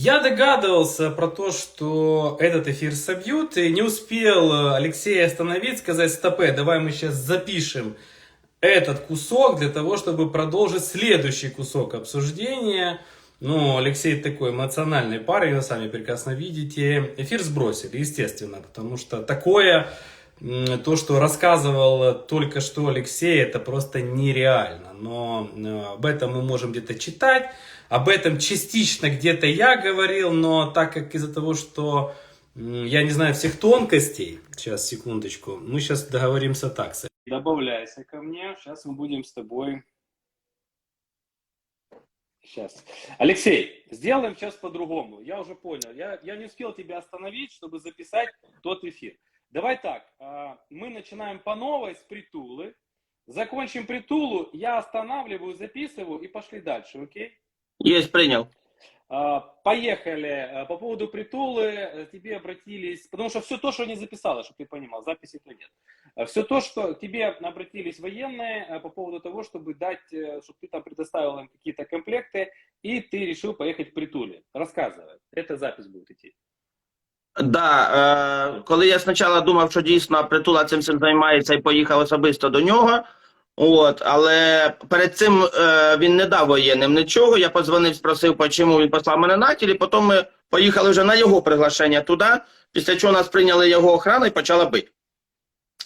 Я догадывался про то, что этот эфир собьют, и не успел э, Алексей остановить, сказать, стопе, давай мы сейчас запишем этот кусок для того, чтобы продолжить следующий кусок обсуждения. Ну, Алексей такой эмоциональный парень, вы сами прекрасно видите. Эфир сбросили, естественно, потому что такое, то, что рассказывал только что Алексей, это просто нереально. Но э, об этом мы можем где-то читать, об этом частично где-то я говорил, но так как из-за того, что я не знаю всех тонкостей, сейчас, секундочку, мы сейчас договоримся так. Добавляйся ко мне, сейчас мы будем с тобой Сейчас. Алексей, сделаем сейчас по-другому. Я уже понял. Я, я не успел тебя остановить, чтобы записать тот эфир. Давай так. а, Мы начинаем по новой с притулы. Закончим притулу, я останавливаю, записываю и пошли дальше, окей? Есть, принял. А, Поехали. А, По поводу притулы э, тебе обратились, потому что все то, что не записала, чтобы ты понимал, записи-то нет. Все то, что к тебе обратились военные э, по поводу того, чтобы дать, э, чтобы ты там предоставил им какие-то комплекты, и ты решил поехать в притуле. Рассказывай. Эта запись будет идти. Да, е, коли я спочатку думав, що дійсно притула цим всім займається і поїхав особисто до нього. От, але перед цим е, він не дав воєнним нічого. Я подзвонив, спросив, чому він послав мене на тілі. Потім ми поїхали вже на його приглашення туди, після чого нас прийняли його охрана і почала бити.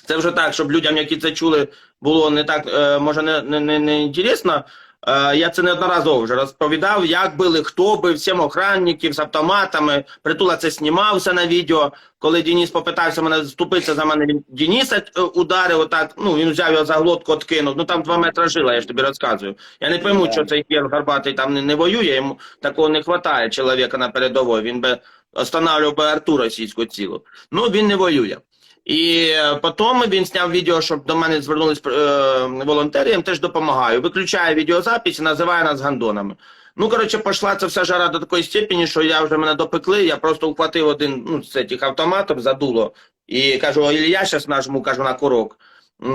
Це вже так, щоб людям, які це чули, було не так, е, може, не, не, не, не інтересно. Е, я це неодноразово вже розповідав, як били, хто бив, сім охранників з автоматами. Притула це знімався на відео. Коли Денис попитався мене заступитися за мене, він Дениса е, ударив отак, ну він взяв його за глотку, откинув. Ну там два метри жила, я ж тобі розказую. Я не пойму, що цей Кір Горбатий там не, не воює, йому такого не вистачає чоловіка на передовій. Він би останавливав би арту російську цілу. Ну він не воює. І е, потім він зняв відео, щоб до мене звернулись е, волонтери, я їм теж допомагаю. Виключає відеозапис і називає нас гандонами. Ну, коротше, пішла ця вся жара до такої степені, що я вже мене допекли, я просто ухватив один ну, з цих автоматів за дуло і кажу, «Ілі я зараз нажму, кажу, на курок,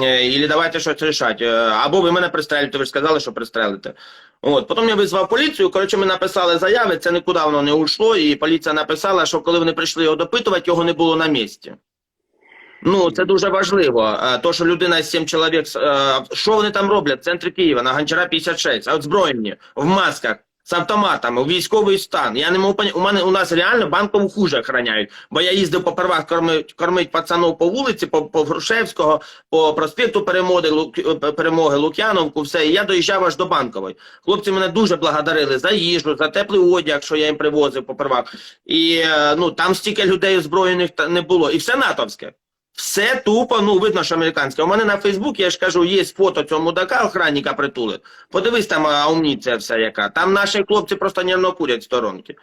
е, ілі давайте щось рішати. Е, Або ви мене пристрелите, ви ж сказали, що пристрелите. От, потім я визвав поліцію, коротше, ми написали заяви, це нікуди воно не уйшло, і поліція написала, що коли вони прийшли його допитувати, його не було на місці. Ну, це дуже важливо. Е, То, що людина з сім чоловік, е, що вони там роблять в центрі Києва, на Гончара 56, озброєні, в масках, з автоматами, військовий стан. Я не можу у мене у нас реально банкову хуже охороняють. Бо я їздив по первах кормить, кормить пацанов по вулиці, по, по Грушевського, по проспекту Перемоги, Лук, е, Перемоги, Лук'яновку, все. І я доїжджав аж до банкової. Хлопці мене дуже благодарили за їжу, за теплий одяг, що я їм привозив по первах. І ну там стільки людей озброєних не було. І все натовське. Все тупо, ну видно, що американське. У мене на Фейсбук, я ж кажу, є фото цього мудака, охранника притули. Подивись там а, амуніція вся яка. Там наші хлопці просто нервно курять сторонки.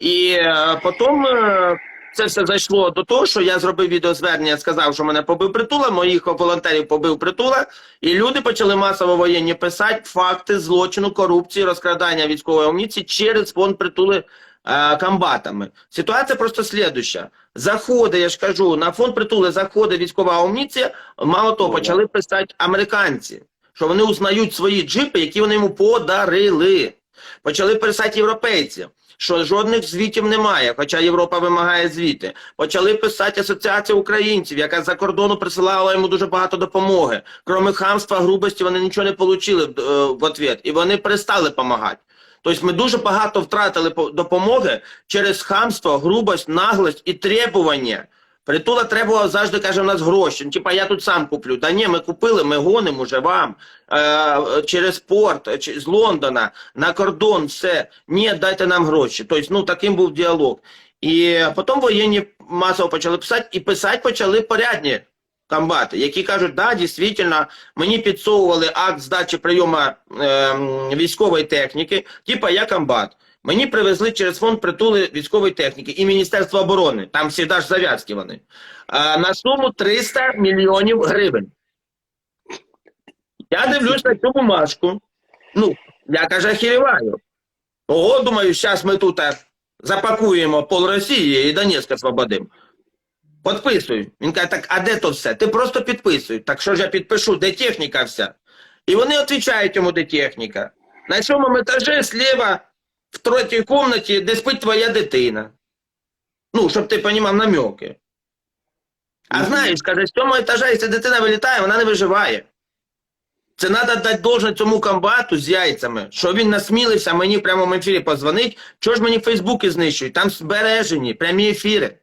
І е, потім е, це все зайшло до того, що я зробив відеозвернення, сказав, що мене побив притула, моїх волонтерів побив притула, і люди почали масово воєнні писати факти злочину, корупції, розкрадання військової амуніції через фонд притули е, комбатами. Ситуація просто слідуща. Заходи, я ж кажу, на фонд притули заходить військова амуніція, мало того, почали писати американці, що вони узнають свої джипи, які вони йому подарили. Почали писати європейці, що жодних звітів немає, хоча Європа вимагає звіти. Почали писати Асоціація українців, яка за кордону присилала йому дуже багато допомоги. Кроме хамства, грубості, вони нічого не отримали в ответ, і вони перестали допомагати. Тобто ми дуже багато втратили по- допомоги через хамство, грубость, наглость і требування. Притула требувала завжди, каже, у нас гроші. Ну, Типа я тут сам куплю. Та ні, ми купили, ми гонимо уже вам е, через порт е, з Лондона на кордон, все. Ні, дайте нам гроші. Тобто, ну таким був діалог. І потім воєнні масово почали писати, і писати почали порядні комбати, які кажуть, да, дійсно, мені підсовували акт здачі прийому е, військової техніки, типа я комбат. Мені привезли через фонд притули військової техніки і Міністерство оборони, там всі ж зав'язки вони, а, на суму 300 мільйонів гривень. Я дивлюсь на цю бумажку. Ну, я каже, охереваю. Ого, думаю, зараз ми тут запакуємо пол Росії і Донецьк освободимо. Підписуй. Він каже, так, а де то все? Ти просто підписуй. Так що ж я підпишу, де техніка вся? І вони відповідають йому, де техніка. На цьому етажі зліва в третій кімнаті, де спить твоя дитина. Ну, щоб ти понімав намеки. А знаєш, каже, з цього етажа, якщо дитина вилітає, вона не виживає. Це треба дати должне цьому комбату з яйцями, що він насмілився мені в прямому ефірі позвонить. Чого ж мені Фейсбуки знищують? Там збережені прямі ефіри.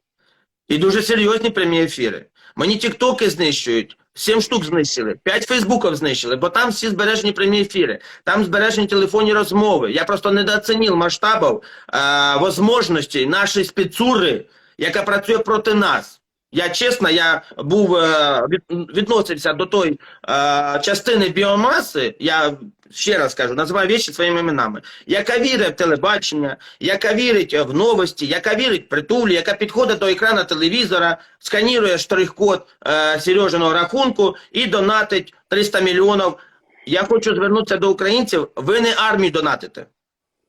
І дуже серйозні прямі ефіри. Мені тіктоки знищують. Сім штук знищили, п'ять фейсбуків знищили, бо там всі збережені прямі ефіри, там збережені телефонні розмови. Я просто недооцінив масштабів е, можливостей нашої спецури, яка працює проти нас. Я чесно, я був е, відносився до тої е, частини біомаси, я ще раз кажу, називаю речі своїми іменами, яка вірить в телебачення, яка вірить в новості, яка вірить в притулі, яка підходить до екрану телевізора, сканірує штрих-код е, Сережиного рахунку і донатить 300 мільйонів. Я хочу звернутися до українців. Ви не армії донатите.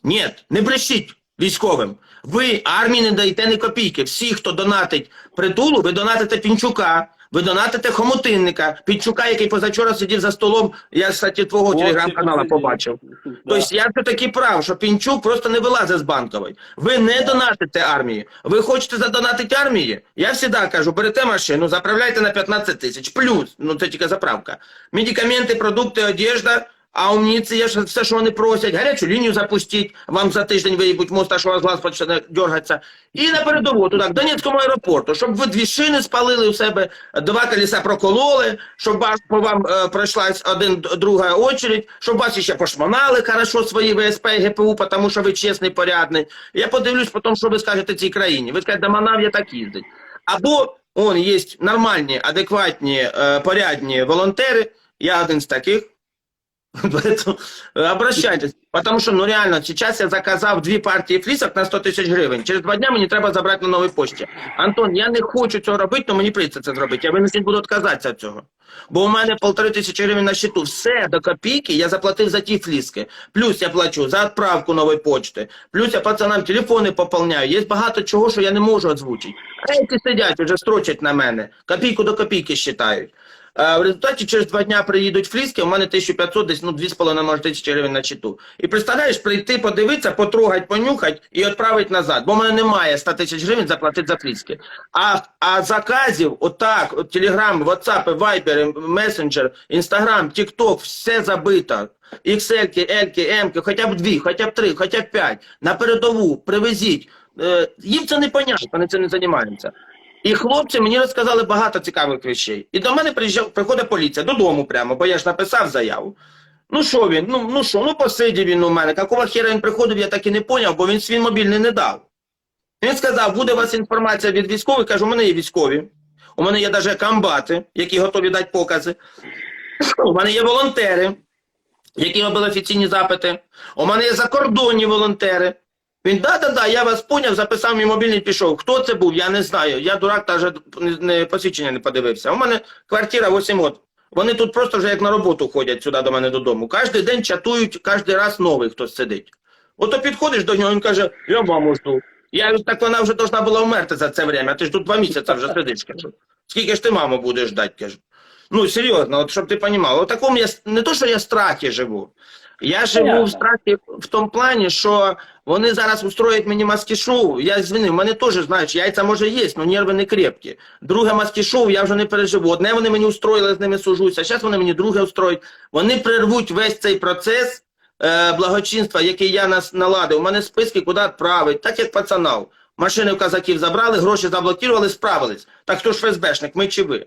Ні, не брешіть військовим. Ви армії не даєте ні копійки. Всі, хто донатить притулу, ви донатите Пінчука, ви донатите Хомутинника, Пінчука, який позавчора сидів за столом, я, кстати, твого телеграм-канала побачив. Да. Тобто я все таки прав, що Пінчук просто не вилазить з банкової. Ви не донатите армії. Ви хочете задонатити армії? Я завжди кажу, берете машину, заправляйте на 15 тисяч. Плюс, ну це тільки заправка. Медикаменти, продукти, одежда, амуніція, що- все, що вони просять, гарячу лінію запустіть, вам за тиждень виїбуть мост, аж у вас глаз почне дергатися. І на передову, туди, к Донецькому аеропорту, щоб ви дві шини спалили у себе, два колеса прокололи, щоб по вам е, пройшлась один друга очередь, щоб вас ще пошмонали хорошо свої ВСП і ГПУ, тому що ви чесний, порядний. Я подивлюсь потім, що ви скажете цій країні. Ви скажете, да Манав'я так їздить. Або он є нормальні, адекватні, е, порядні волонтери, я один з таких. Поэтому обращайтесь. Потому что, ну реально, сейчас я заказав дві партії флісок на 100 тисяч гривень. Через два дня мені треба забрати на новій пошті. Антон, я не хочу цього робити, але мені прийдеться це зробити. Я винесен буду відказатися від цього. Бо у мене полтори тисячі гривень на счету. Все до копійки я заплатив за ті фліски. Плюс я плачу за відправку нової почти. Плюс я пацанам телефони поповняю. Є багато чого, що я не можу озвучити. А які сидять, вже строчать на мене. Копійку до копійки считають. Е, В результаті через два дня приїдуть фліски, у мене 1500, десь ну 2,5 може тисячі гривень на читу. І представляєш, прийти, подивитися, потрогать, понюхать і відправити назад. Бо в мене немає 100 тисяч гривень заплатити за фліски. А, а заказів, отак, от Telegram, WhatsApp, Viber, Messenger, Instagram, TikTok, все забито. XL, L, M, хоча б дві, хоча б три, хоча б п'ять. На передову привезіть. Е, їм це не понятно, вони цим не займаються. І хлопці мені розказали багато цікавих речей. І до мене приїжджав, приходить поліція додому прямо, бо я ж написав заяву. Ну що він? Ну, ну що, ну посидів він у мене. Какого хера він приходив, я так і не поняв, бо він свій мобільний не дав. Він сказав, буде у вас інформація від військових. Кажу, у мене є військові. У мене є навіть комбати, які готові дати покази. У мене є волонтери, які робили офіційні запити. У мене є закордонні волонтери. Він да-да-да, я вас поняв, записав мій мобільний пішов. Хто це був, я не знаю. Я дурак, навіть не, не посвідчення не подивився. У мене квартира 8 років. Вони тут просто вже як на роботу ходять сюди до мене додому. Кожен день чатують, кожен раз новий хтось сидить. Ото підходиш до нього, він каже, я маму жду. Я так вона вже должна була вмерти за це время, а ти ж тут два місяці вже сидиш. Кажу. Скільки ж ти маму будеш ждати, кажу. Ну, серйозно, от щоб ти розумів, от такому я не то, що я в страхі живу. Я живу в страхі в тому плані, що вони зараз устроять мені маски-шоу. Я звини, в мене теж, знаєш, яйця може є, але нерви не крепкі. Друге маски-шоу я вже не переживу. Одне вони мені устроїли, з ними сужуся, зараз вони мені друге устроять. Вони прервуть весь цей процес е, благочинства, який я нас наладив. У мене списки куди відправити, так як пацанав. Машини в казаків забрали, гроші заблокували, справились. Так хто ж ФСБшник, ми чи ви?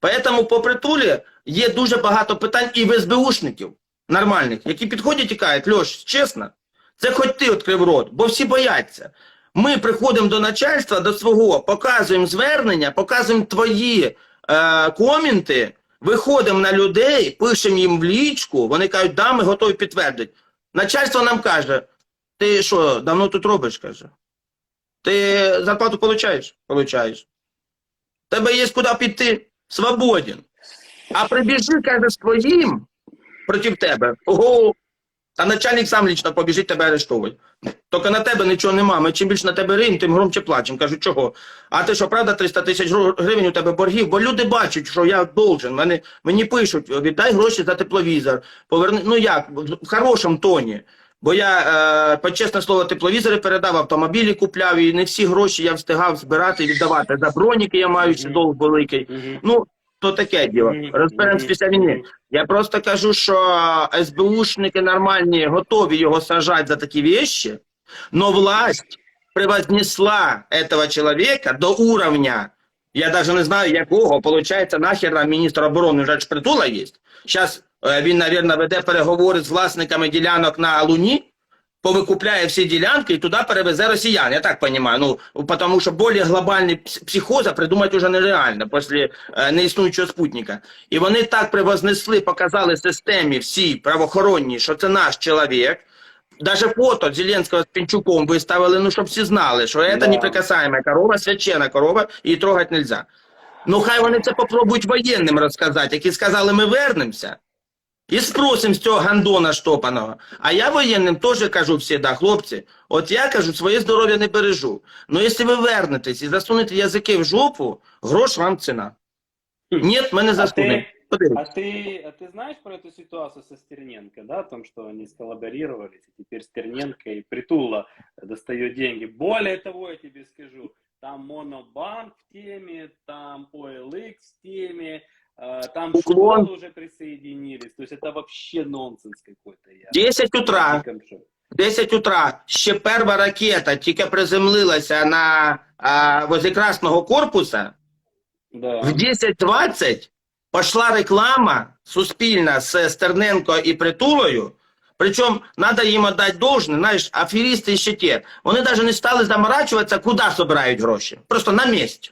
Поэтому по притулі є дуже багато питань і в СБУшників нормальних, які підходять і кажуть, Льош, чесно, це хоч ти відкрив рот, бо всі бояться. Ми приходимо до начальства, до свого, показуємо звернення, показуємо твої е, коменти, виходимо на людей, пишемо їм в лічку, вони кажуть, да, ми готові підтвердити. Начальство нам каже, ти що, давно тут робиш, каже. Ти зарплату получаєш? Получаєш. Тебе є куди піти, свободен. А прибіжи, каже, з твоїм проти тебе. Ого, а начальник сам лічно побіжить тебе арештовує. Тільки на тебе нічого нема. Ми чим більше на тебе рим, тим громче плачемо. Кажу, чого? А ти що, правда, 300 тисяч гривень у тебе боргів? Бо люди бачать, що я должен. Мене, мені пишуть, віддай гроші за тепловізор. Поверни, ну як, в хорошому тоні. Бо я, е, по чесне слово, тепловізори передав, автомобілі купляв, і не всі гроші я встигав збирати і віддавати. За броніки я маю ще долг великий. Ну, то таке діло. Мгм. Розберемось після війни. Я просто кажу, що СБУшники нормальні готові його сажати за такі вещи, но власть превознесла этого человека до уровня, я даже не знаю якого, получается, нахер нам міністр оборони вже притула є. Зараз він, наверное, веде переговори з власниками ділянок на Луні, повикупляє всі ділянки і туди перевезе росіян. Я так розумію. Ну, тому що більш глобальний пс- психоза придумати вже нереально після е, неіснуючого спутника. І вони так превознесли, показали системі всій правоохоронній, що це наш чоловік. Даже фото Зеленського з Пінчуком виставили, ну щоб всі знали, що це Да. неприкасаема корова, священна корова, її трогати нельзя. Ну хай вони це попробують воєнним розказати, які сказали, ми вернемося. І спросимо з цього гандона штопаного. А я воєнним теж кажу всі, хлопці, от я кажу, своє здоров'я не бережу. Ну якщо ви вернетесь і засунете язики в жопу, грош вам ціна. Ні, ми не А засунемо. ты, Подивіться. а ты, а ты знаешь про эту ситуацию со Стерненко, да, о том, что они сколлаборировались, и теперь Стерненко и Притула достает деньги. Более того, я тебе скажу, там Монобанк в теме, там OLX в теме, э, там Уклон. школы уже присоединились. То есть это вообще нонсенс какой-то. Я 10 утра. в диком шоке. 10 утра ще перша ракета тільки приземлилася на а, возле Красного корпуса. Да. В 10.20 пішла реклама суспільна з Стерненко і Притулою. Причому треба їм віддати должне, знаєш, аферісти ще ті. Вони навіть не стали заморачуватися, куди збирають гроші. Просто на місці.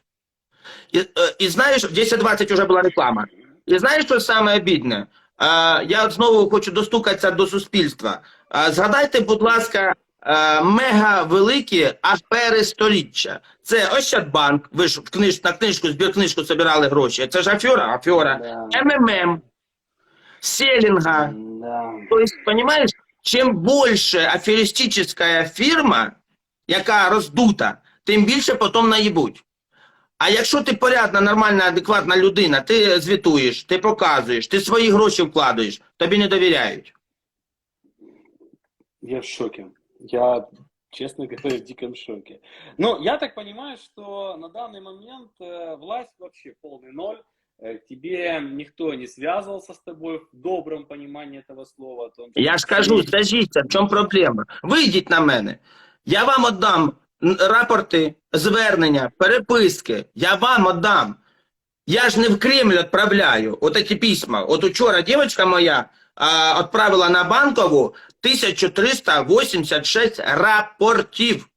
І, і знаєш, в 10.20 вже була реклама. І знаєш, що саме обідне? Е, я от знову хочу достукатися до суспільства. Згадайте, будь ласка, е, мега великі афери сторіччя. Це Ощадбанк, ви ж в книж, на книжку, збір книжку збирали гроші. Це ж афера, афера. Да. МММ, Селінга. Да. То есть, понимаешь, чим більше аферистична фірма, яка роздута, тим більше потім наїбуть. А якщо ти порядна, нормальна, адекватна людина, ти звітуєш, ти показуєш, ти свої гроші вкладаєш, тобі не довіряють. Я в шоке. Я, честно говоря, в диком шоке. Ну, я так понимаю, что на данный момент э, власть вообще полный ноль. Э, к тебе никто не связывался с тобой в добром понимании этого слова. О том, что Я ж кажу, ты- скажіться, в чому проблема? Вийдіть на мене. Я вам віддам н- рапорти, звернення, переписки. Я вам віддам. Я ж не в Кремль відправляю от ці письма. От учора дівчинка моя а, відправила на банкову 1386 рапортів.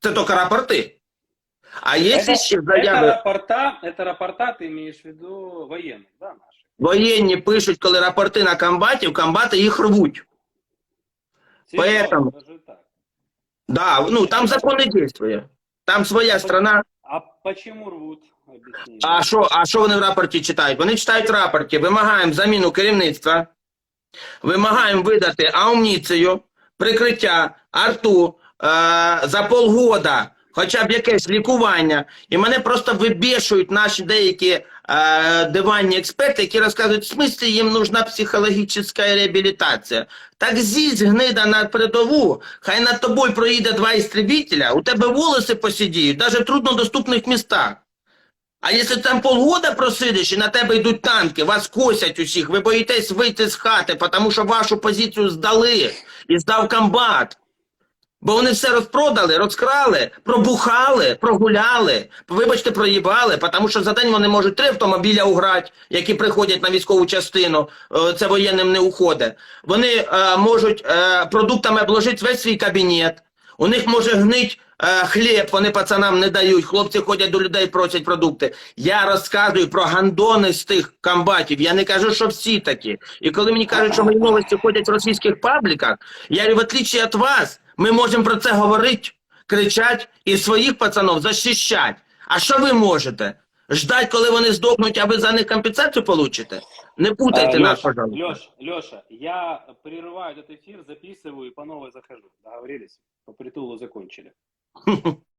Це тільки рапорти. А є это, ще это заяви. рапорта, это рапорта, ты имеешь в виду военных, да, наших? Воєнні пишуть, коли рапорти на комбатів, комбати їх рвуть. Серьезно, Поэтому- даже так. Да, ну там закон не дійствує. Там своя страна. А почему рвут? Объясни. А що, а що вони в рапорті читають? Вони читають в рапорті, вимагаємо заміну керівництва, вимагаємо видати амуніцію, прикриття, арту е, за полгода, хоча б якесь лікування. І мене просто вибішують наші деякі диванні експерти, які розказують, в смислі їм нужна психологічна реабілітація. Так зізь гнида на передову, хай над тобою проїде два істребителя, у тебе волоси посідіють, навіть в труднодоступних містах. А якщо там полгода просидиш і на тебе йдуть танки, вас косять усіх, ви боїтесь вийти з хати, тому що вашу позицію здали і здав комбат. Бо вони все розпродали, розкрали, пробухали, прогуляли, вибачте, проїбали, тому що за день вони можуть три автомобіля уграти, які приходять на військову частину, е, це воєнним не уходить. Вони е, можуть е, продуктами обложити весь свій кабінет, у них може гнить е, хліб, вони пацанам не дають, хлопці ходять до людей, просять продукти. Я розказую про гандони з тих комбатів, я не кажу, що всі такі. І коли мені кажуть, що мої новості ходять в російських пабліках, я в отличие від вас, ми можемо про це говорити, кричати і своїх пацанов захищати. А що ви можете? Ждать, коли вони здохнуть, а ви за них компенсацію получите? Не путайте А, нас, Леша, пожалуйста. Леш, Леша, я прерываю этот эфир, записываю и по новой захожу. Договорились? По притулу закончили.